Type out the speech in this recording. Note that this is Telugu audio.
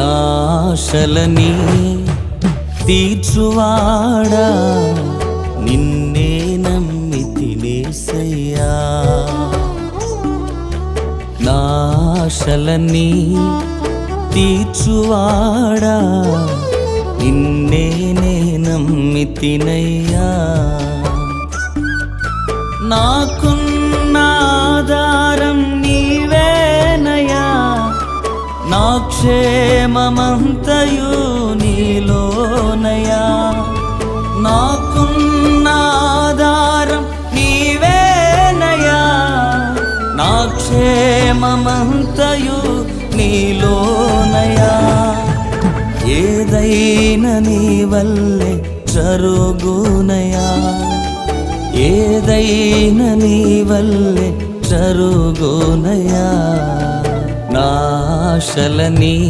నాశలని తీర్చువాడా? నిన్నే నమ్మి తినేసయ్యా. నాశలని తీర్చువాడా? నిన్నే నే నమ్మి తినయ్యా. నాకున్న నా క్షేమమంతయు నీలోనయా. నాకున్న ఆధారం నీవేనయా. నా క్షేమమంతయు నీలోనయా. ఏదైనా నీ వల్లే జరుగునయా. ఏదైనా నీ వల్లే జరుగునయా. ఆశలని